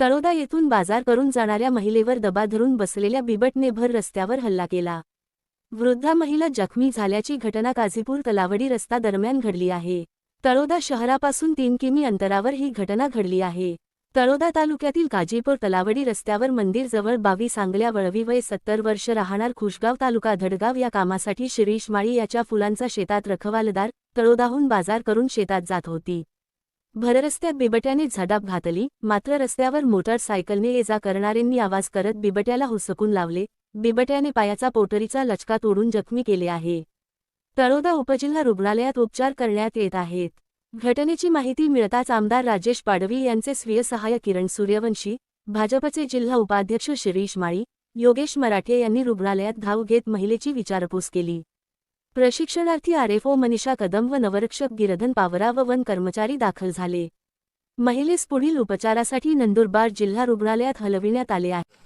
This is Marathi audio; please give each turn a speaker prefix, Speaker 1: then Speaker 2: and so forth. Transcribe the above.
Speaker 1: तळोदा येथून बाजार करून जाणाऱ्या महिलेवर दबा धरून बसलेल्या बिबटने भर रस्त्यावर हल्ला केला. वृद्धा महिला जखमी झाल्याची घटना काझीपूर तलावडी रस्ता दरम्यान घडली आहे. तळोदा शहरापासून तीन किमी अंतरावर ही घटना घडली आहे. तळोदा तालुक्यातील काजीपूर तलावडी रस्त्यावर मंदिरजवळ बावीस आंगल्या वळवी वय सत्तर वर्ष राहणार खुशगाव तालुका धडगाव या कामासाठी शिरीष माळी याच्या फुलांचा शेतात रखवालदार तळोदाहून बाजार करून शेतात जात होती. भररस्त्यात बिबट्याने झडाप घातली मात्र रस्त्यावर मोटारसायकलने ये जा करणाऱ्यांनी आवाज करत बिबट्याला हुसकून लावले. बिबट्याने पायाचा पोटरीचा लचका तोडून जखमी केले आहे. तळोदा उपजिल्हा रुग्णालयात उपचार करण्यात येत आहेत. घटनेची माहिती मिळताच आमदार राजेश पाडवी यांचे स्वीय सहाय्य किरण सूर्यवंशी भाजपचे जिल्हा उपाध्यक्ष शिरीष माळी योगेश मराठे यांनी रुग्णालयात धाव घेत महिलेची विचारपूस केली. प्रशिक्षणार्थी आरएफओ मनीषा कदम व नवरक्षक गिरधन पावरा व वन कर्मचारी दाखल झाले. महिलेस पुढील उपचारासाठी नंदुरबार जिल्हा रुग्णालयात हलविण्यात आले आहे.